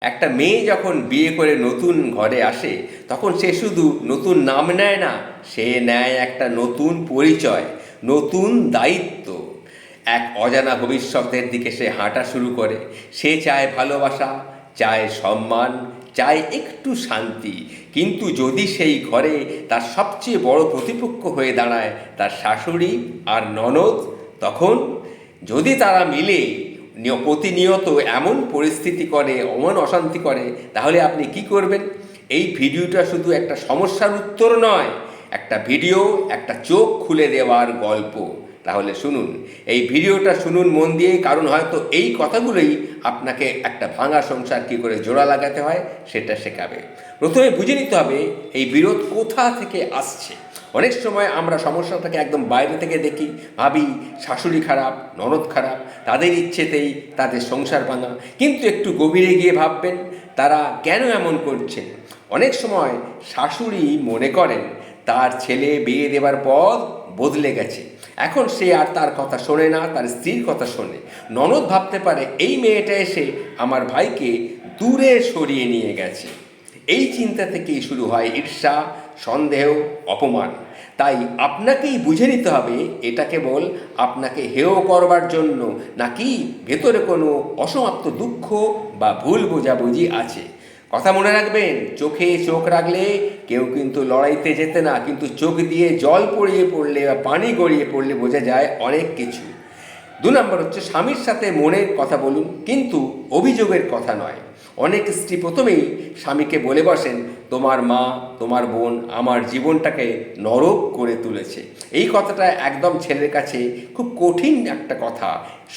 একটা মেয়ে যখন বিয়ে করে নতুন ঘরে আসে, তখন সে শুধু নতুন নাম নেয় না, সে নেয় একটা নতুন পরিচয়, নতুন দায়িত্ব। এক অজানা ভবিষ্যতের দিকে সে হাঁটা শুরু করে। সে চায় ভালোবাসা, চায় সম্মান, চায় একটু শান্তি। কিন্তু যদি সেই ঘরে তার সবচেয়ে বড় প্রতিপক্ষ হয়ে দাঁড়ায় তার শাশুড়ি আর ননদ, তখন যদি তারা মিলে প্রতিনিয়ত এমন পরিস্থিতি করে, অমন অশান্তি করে, তাহলে আপনি কি করবেন? এই ভিডিওটা শুধু একটা সমস্যার উত্তর নয়, একটা ভিডিও, একটা চোখ খুলে দেওয়ার গল্প। তাহলে শুনুন, এই ভিডিওটা শুনুন মন দিয়ে কারণ হয়তো এই কথাগুলোই আপনাকে একটা ভাঙা সংসার কী করে জোড়া লাগাতে হয় সেটা শেখাবে। প্রথমে বুঝে নিতে হবে এই বিরোধ কোথা থেকে আসছে। অনেক সময় আমরা সমস্যাটাকে একদম বাইরে থেকে দেখি, ভাবি শাশুড়ি খারাপ, ননদ খারাপ, তাদের ইচ্ছেতেই তাদের সংসার ভাঙা। কিন্তু একটু গভীরে গিয়ে ভাববেন, তারা কেন এমন করছেন? অনেক সময় শাশুড়ি মনে করেন, তার ছেলে বিয়ে দেবার পর বদলে গেছে। এখন সে আর তার কথা শোনে না, তার স্ত্রীর কথা শোনে। ননদ ভাবতে পারে, এই মেয়েটা এসে আমার ভাইকে দূরে সরিয়ে নিয়ে গেছে। এই চিন্তা থেকেই শুরু হয় ঈর্ষা, সন্দেহ, অপমান। তাই আপনাকেই বুঝে নিতে হবে, এটা কেবল আপনাকে হেয় করবার জন্য, নাকি ভেতরে কোনো অসমাপ্ত দুঃখ বা ভুল বোঝাবুঝি আছে? কথা মনে রাখবেন, চোখে চোখ রাখলে কেউ কিন্তু লড়াইতে যেতে না, কিন্তু চোখ দিয়ে জল পড়িয়ে পড়লে বা পানি গড়িয়ে পড়লে বোঝা যায় অনেক কিছু। দু নম্বর হচ্ছে স্বামীর সাথে মনের কথা বলুন, কিন্তু অভিযোগের কথা নয়। অনেক স্ত্রী প্রথমেই স্বামীকে বলে বসেন, তোমার মা, তোমার বোন আমার জীবনটাকে নরক করে তুলেছে। এই কথাটা একদম ছেলের কাছে খুব কঠিন একটা কথা,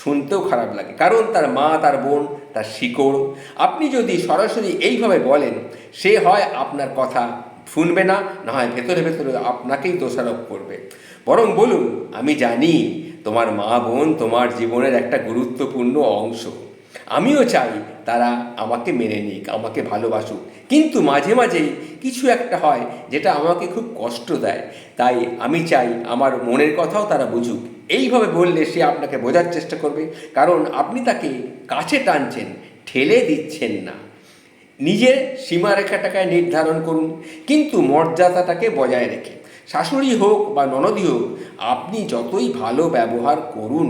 শুনতেও খারাপ লাগে। কারণ তার মা, তার বোন তার শিকড়। আপনি যদি সরাসরি এইভাবে বলেন, সে হয় আপনার কথা শুনবে না না হয় ভেতরে ভেতরে আপনাকেই দোষারোপ করবে। বরং বলুন, আমি জানি তোমার মা বোন তোমার জীবনের একটা গুরুত্বপূর্ণ অংশ। আমিও চাই তারা আমাকে মেনে নিক, আমাকে ভালোবাসুক। কিন্তু মাঝে মাঝেই কিছু একটা হয় যেটা আমাকে খুব কষ্ট দেয়। তাই আমি চাই আমার মনের কথাও তারা বুঝুক। এইভাবে বললে সে আপনাকে বোঝার চেষ্টা করবে, কারণ আপনি তাকে কাছে টানছেন, ঠেলে দিচ্ছেন না। নিজের সীমারেখাটাকে নির্ধারণ করুন, কিন্তু মর্যাদাটাকে বজায় রেখে। শাশুড়ি হোক বা ননদী হোক, আপনি যতই ভালো ব্যবহার করুন,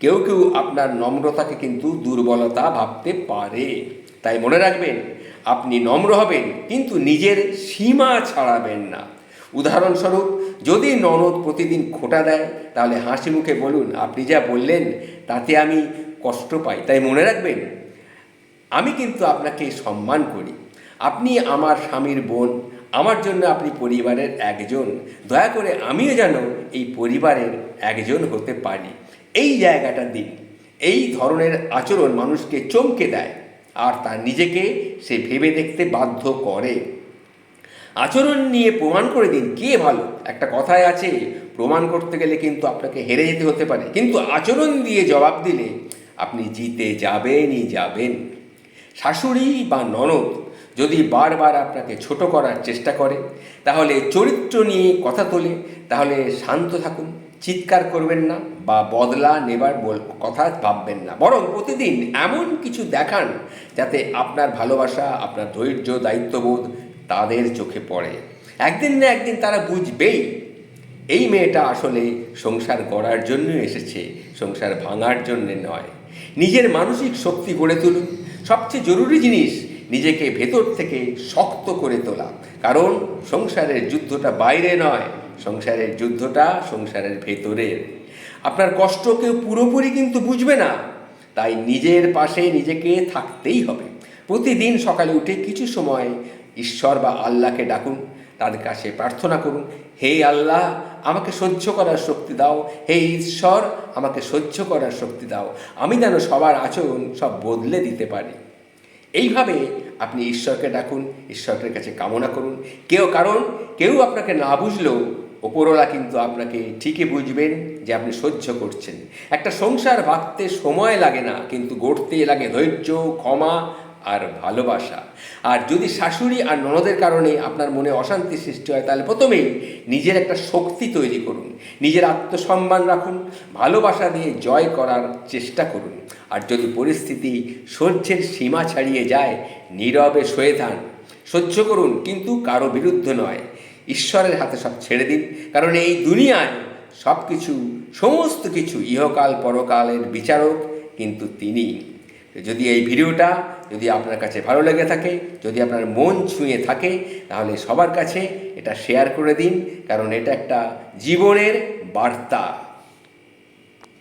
কেউ কেউ আপনার নম্রতাকে কিন্তু দুর্বলতা ভাবতে পারে। তাই মনে রাখবেন, আপনি নম্র হবেন, কিন্তু নিজের সীমা ছাড়াবেন না। উদাহরণস্বরূপ, যদি ননদ প্রতিদিন খোটা দেয়, তাহলে হাসি মুখে বলুন, আপনি যা বললেন, তাতে আমি কষ্ট পাই। তাই মনে রাখবেন, আমি কিন্তু আপনাকে সম্মান করি। আপনি আমার স্বামীর বোন, আমার জন্য আপনি পরিবারের একজন। দয়া করে আমিও যেন এই পরিবারের একজন হতে পারি। এই জায়গাটা দিন। এই ধরনের আচরণ মানুষকে চমকে দেয়, আর তার নিজেকে সে ভেবে দেখতে বাধ্য করে। আচরণ নিয়ে প্রমাণ করে দিন, কে ভালো? একটা কথায় আছে, প্রমাণ করতে গেলে কিন্তু আপনাকে হেরে যেতে হতে পারে। কিন্তু আচরণ দিয়ে জবাব দিলে আপনি জিতে যাবেনই যাবেন। শাশুড়ি বা ননদ যদি বারবার আপনাকে ছোট করার চেষ্টা করে, তাহলে চরিত্র নিয়ে কথা তোলে, তাহলে শান্ত থাকুন, চিৎকার করবেন না বা বদলা নেবার বল- কথা ভাববেন না। বরং প্রতিদিন এমন কিছু দেখান যাতে আপনার ভালোবাসা, আপনার ধৈর্য, দায়িত্ববোধ তাদের চোখে পড়ে। একদিন না একদিন তারা বুঝবেই। এই মেয়েটা আসলে সংসার গড়ার জন্য এসেছে, সংসার ভাঙার জন্যে নয়। নিজের মানসিক শক্তি গড়ে তুলুন। সবচেয়ে জরুরি জিনিস, নিজেকে ভেতর থেকে শক্ত করে তোলা। কারণ সংসারের যুদ্ধটা বাইরে নয়, সংসারের যুদ্ধটা সংসারের ভেতরের আপনার কষ্ট কেউ পুরোপুরি কিন্তু বুঝবে না। তাই নিজের পাশে নিজেকে থাকতেই হবে। প্রতিদিন সকালে উঠে কিছু সময় ঈশ্বর বা আল্লাহকে ডাকুন, তাদের কাছে প্রার্থনা করুন, হে আল্লাহ, আমাকে সহ্য করার শক্তি দাও, হে ঈশ্বর, আমাকে সহ্য করার শক্তি দাও, আমি যেন সবার আচরণ সব বদলে দিতে পারি। এইভাবে আপনি ঈশ্বরকে ডাকুন, ঈশ্বরের কাছে কামনা করুন। কেউ কারণ, কেউ আপনাকে না বুঝলেও ওপরওয়ালা কিন্তু আপনাকে ঠিকই বুঝবেন যে আপনি সহ্য করছেন। একটা সংসার ভাবতে সময় লাগে না, কিন্তু গড়তে লাগে ধৈর্য, ক্ষমা আর ভালোবাসা। আর যদি শাশুড়ি আর ননদের কারণে আপনার মনে অশান্তি সৃষ্টি হয়, তাহলে প্রথমেই নিজের একটা শক্তি তৈরি করুন। নিজের আত্মসম্মান রাখুন। ভালোবাসা দিয়ে জয় করার চেষ্টা করুন। আর যদি পরিস্থিতি সহ্যের সীমা ছাড়িয়ে যায়, নীরবে সয়ে থান। সহ্য করুন, কিন্তু কারও বিরুদ্ধ নয়। ঈশ্বরের হাতে সব ছেড়ে দিন। কারণ এই দুনিয়ায় সব কিছু সমস্ত কিছু ইহকাল পরকালের বিচারক, কিন্তু তিনি। যদি এই ভিডিওটা যদি আপনার কাছে ভালো লেগে থাকে, যদি আপনার মন ছুঁয়ে থাকে, তাহলে সবার কাছে এটা শেয়ার করে দিন, কারণ এটা একটা জীবনের বার্তা।